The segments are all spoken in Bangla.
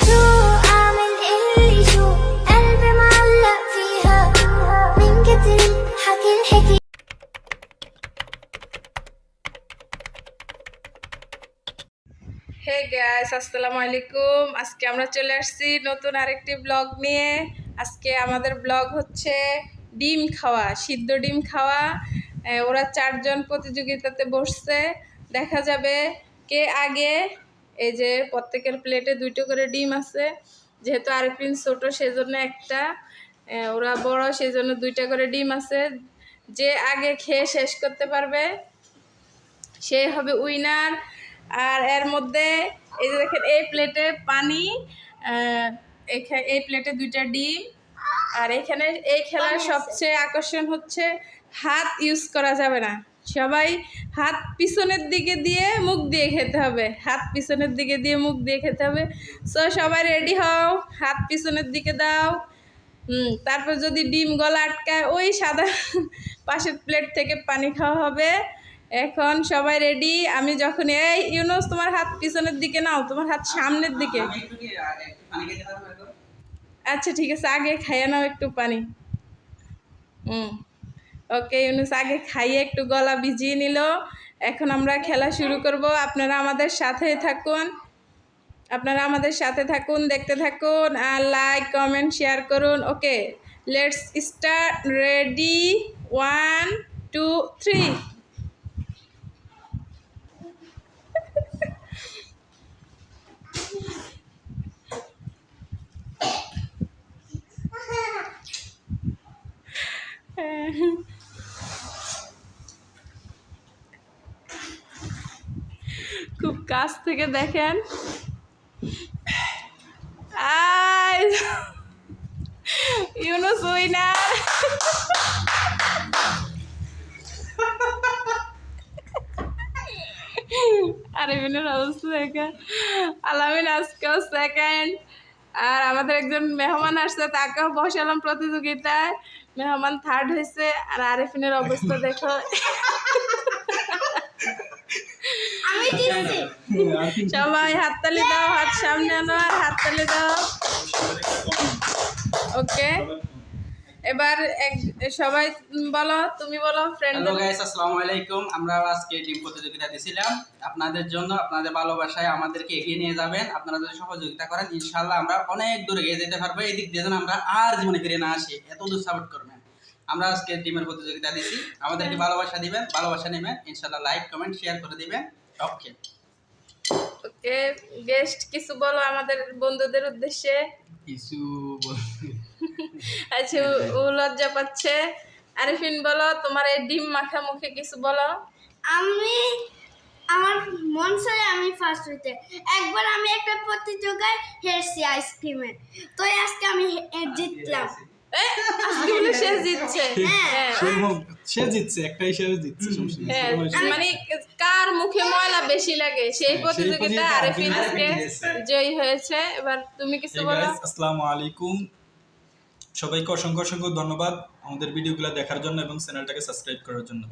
شو اعمل اللي شو قلبي معلق فيها من كتر حكي الحكي হে গাইস আসসালামু আলাইকুম আজকে আমরা চলে আসছি নতুন আরেকটি ব্লগ নিয়ে আজকে আমাদের ব্লগ হচ্ছে ডিম খাওয়া সিদ্ধ ডিম খাওয়া এ, ওরা চারজন প্রতিযোগিতাতে বসছে দেখা যাবে কে আগে এই যে প্রত্যেকের প্লেটে দুটো করে ডিম আছে যেহেতু আরেকদিন ছোট সেজন্য একটা ওরা বড় সেজন্য দুইটা করে ডিম আছে। যে আগে খেয়ে শেষ করতে পারবে সে হবে উইনার আর এর মধ্যে এই যে দেখেন এই প্লেটে পানি এই প্লেটে দুইটা ডিম। আর এখানে এই খেলার সবচেয়ে আকর্ষণ হচ্ছে হাত ইউজ করা যাবে না। সবাই হাত পিছনের দিকে দিয়ে মুখ দিয়ে খেতে হবে। হাত পিছনের দিকে দিয়ে মুখ দিয়ে খেতে হবে। সো সবাই রেডি হও। হাত পিছনের দিকে দাও। তারপর যদি ডিম গলা আটকায়, ওই সাদা পাশের প্লেট থেকে পানি খাওয়া হবে। এখন সবাই রেডি আমি যখন, এই, ইউনুস, তোমার হাত পিছনের দিকে নাও, তোমার হাত সামনের দিকে? আচ্ছা ঠিক আছে, আগে খাইয়ে নাও একটু পানি। হুম ওকে, ইউনুস আগে খাইয়ে একটু গলা ভিজিয়ে নিল। এখন আমরা খেলা শুরু করব। আপনারা আমাদের সাথে থাকুন। আপনারা আমাদের সাথে থাকুন, দেখতে থাকুন আর লাইক কমেন্ট শেয়ার করুন। Okay let's start ready one two three খুব কাছ থেকে দেখেন। ইউনুস উইনার। আরেমিনের অবস্থা দেখেন আলামিন আজকেও সেকেন্ড আর আমাদের একজন মেহমান আসছে, তাকেও বসালাম প্রতিযোগিতায়। মেহমান থার্ড হয়েছে। আর আরেফিনের অবস্থা দেখো আমি দিচ্ছি সবাই হাততালি দাও হাত সামনে আনো আর হাততালি দাও। ওকে এবার এক সবাই বলো তুমি বলো ফ্রেন্ড হ্যালো গাইস আসসালামু আলাইকুম। আমরা আজকে ডিম প্রতিযোগিতা দিছিলাম। আপনাদের জন্য আপনাদের ভালোবাসায় আমাদেরকে এগিয়ে নিয়ে যাবেন। আপনারা যদি সহযোগিতা করেন ইনশাআল্লাহ আমরা অনেক দূর এগিয়ে যেতে পারব। এই দিক দিয়ে যেন আমরা আর জীবনে ফিরে না আসি। এত দূর সাপোর্ট করবেন। আমরা আজকে টিমের প্রতিযোগিতা দিছি। আমাদেরকে ভালোবাসা দিবেন ভালোবাসা নেবেন। ইনশাআল্লাহ লাইক কমেন্ট শেয়ার করে দিবেন। ওকে ওকে গেস্ট কিছু বলো আমাদের বন্ধুদের উদ্দেশ্যে? কিছু আচ্ছা ও- লজ্জা পাচ্ছে। আরিফিন বলো তোমার এই ডিম মাখা মুখে কিছু বলো। আমি আমার মন চাই আমি ফার্স্ট হইতে। একবার আমি একটা প্রতিযোগিতায় হেরছি আইসক্রিমের তো আজকে আমি জিতলাম। সে জিতছে। সে জিতছে একটা হিসেবে জিতছে সমস্যা নেই। সমস্যা নেই। মানে কার মুখে ময়লা বেশি লাগে? সেই প্রতিযোগিতা আরিফিন আরিফিন আজকে জয়ী হয়েছে। এবার তুমি কিছু বলো। আসসালামু আলাইকুম। সবাইকে অসংখ্য অসংখ্য ধন্যবাদ আমাদের ভিডিওগুলো দেখার জন্য এবং চ্যানেলটাকে সাবস্ক্রাইব করার জন্য।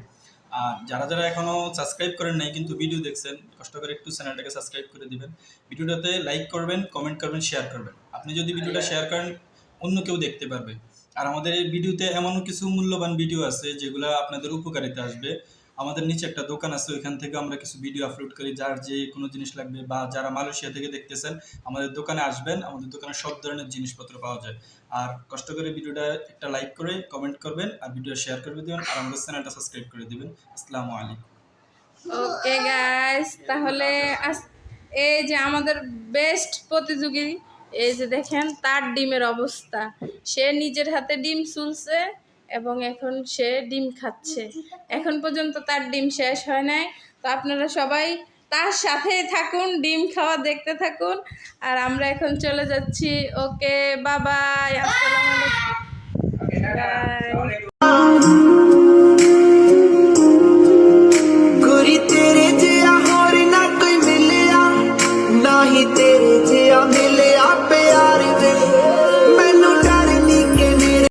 আর যারা যারা এখনও সাবস্ক্রাইব করেন নাই কিন্তু ভিডিও দেখছেন কষ্ট করে একটু চ্যানেলটাকে সাবস্ক্রাইব করে দিবেন। ভিডিওটাতে লাইক করবেন কমেন্ট করবেন শেয়ার করবেন। আপনি যদি ভিডিওটা শেয়ার করেন অন্য কেউ দেখতে পারবে। আর আমাদের এই ভিডিওতে এমন কিছু মূল্যবান ভিডিও আছে, যেগুলো আপনাদের উপকারিতা আসবে। আমাদের নিচে একটা দোকান আছে, ওইখান থেকে আমরা কিছু ভিডিও আপলোড করি, যার যে কোনো জিনিস লাগবে বা যারা মালয়েশিয়া থেকে দেখতেছেন, আমাদের দোকানে আসবেন, আমাদের দোকানে সব ধরনের জিনিসপত্র পাওয়া যায়। আর কষ্ট করে ভিডিওটা একটা লাইক করে কমেন্ট করবেন, আর ভিডিও শেয়ার করে দিবেন, আর আমাদের চ্যানেলটা সাবস্ক্রাইব করে দিবেন। আসসালামু আলাইকুম। ওকে গাইস তাহলে এই যে আমাদের বেস্ট প্রতিযোগী এই যে দেখেন তার ডিমের অবস্থা। সে নিজের হাতে ডিম চুলছে এবং এখন সে ডিম খাচ্ছে। এখন পর্যন্ত তার ডিম শেষ হয় নাই। তো আপনারা সবাই তার সাথেই থাকুন ডিম খাওয়া দেখতে থাকুন। আর আমরা এখন চলে যাচ্ছি। ওকে বাবাই আসসালামু আলাইকুম.